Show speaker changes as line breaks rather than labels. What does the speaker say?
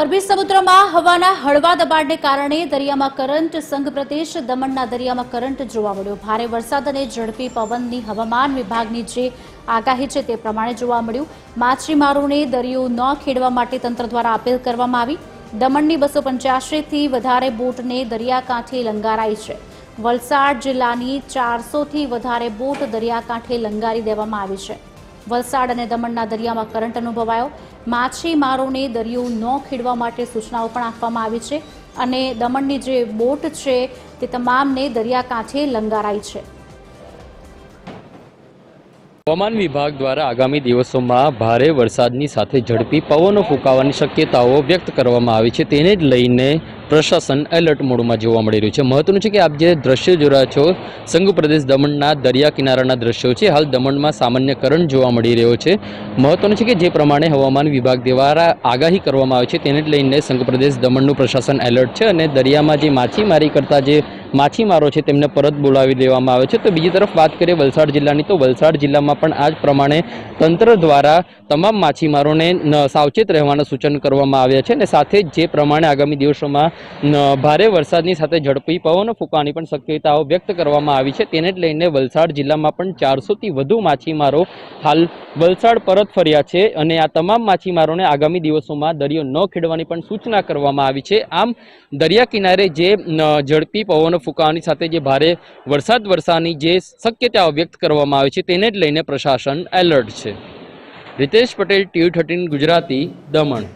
અરબી સમુદ્રમાં હવાના હળવા દબાણને કારણે દરિયામાં કરંટ સંઘ પ્રદેશ, દમણના દરિયામાં કરંટ જોવા મળ્યો. ભારે વરસાદ અને ઝડપી પવનની હવામાન વિભાગની જે આગાહી છે તે પ્રમાણે જોવા મળ્યું. માછીમારોને દરિયો ન ખેડવા માટે તંત્ર દ્વારા અપીલ કરવામાં આવી. દમણની બસો પંચ્યાસીથી વધારે બોટને દરિયાકાંઠે લંગારાઈ છે. વલસાડ જિલ્લાની ચારસોથી વધારે બોટ દરિયાકાંઠે લંગારી દેવામાં આવી છે. વલસાડ અને દમણના દરિયામાં કરંટ અનુભવાયો. માછીમારોને દરિયો ન ખેડવા માટે સૂચનાઓ પણ આપવામાં આવી છે અને દમણની જે બોટ છે તે તમામને દરિયાકાંઠે લંગારાઈ છે.
હવામાન વિભાગ દ્વારા આગામી દિવસોમાં ભારે વરસાદની સાથે ઝડપી પવનો ફૂંકાવાની શક્યતાઓ વ્યક્ત કરવામાં આવી છે. તેને જ લઈને પ્રશાસન એલર્ટ મોડમાં જોવા મળી રહ્યું છે. મહત્વનું છે કે આપ જે દ્રશ્યો રહ્યા છો સંઘ પ્રદેશ દમણના દરિયા કિનારાના દ્રશ્યો છે. હાલ દમણમાં સામાન્ય કરંટ જોવા મળી રહ્યો છે. મહત્વનું છે કે જે પ્રમાણે હવામાન વિભાગ દ્વારા આગાહી કરવામાં આવી છે, તેને જ લઈને સંઘ પ્રદેશ દમણનું પ્રશાસન એલર્ટ છે અને દરિયામાં જે માછીમારી કરતા જે માછીમારો છે તેમને પરત બોલાવી દેવામાં આવે છે. તો બીજી તરફ વાત કરીએ વલસાડ જિલ્લાની, તો વલસાડ જિલ્લામાં પણ આ જ પ્રમાણે તંત્ર દ્વારા તમામ માછીમારોને સાવચેત રહેવાના સૂચન કરવામાં આવ્યા છે અને સાથે જ પ્રમાણે આગામી દિવસોમાં ભારે વરસાદની સાથે ઝડપી પવનો ફૂંકવાની પણ શક્યતાઓ વ્યક્ત કરવામાં આવી છે. તેને જ લઈને વલસાડ જિલ્લામાં પણ ચારસોથી વધુ માછીમારો હાલ વલસાડ પરત ફર્યા છે અને આ તમામ માછીમારોને આગામી દિવસોમાં દરિયો ન ખેડવાની પણ સૂચના કરવામાં આવી છે. આમ દરિયા કિનારે જે ઝડપી પવનો ફૂંકાવાની સાથે જે ભારે વરસાદ વરસાદની જે શક્યતાઓ વ્યક્ત કરવામાં આવી છે તેને જ લઈને પ્રશાસન એલર્ટ છે. Ritesh Patel, TV thirteen Gujarati Daman.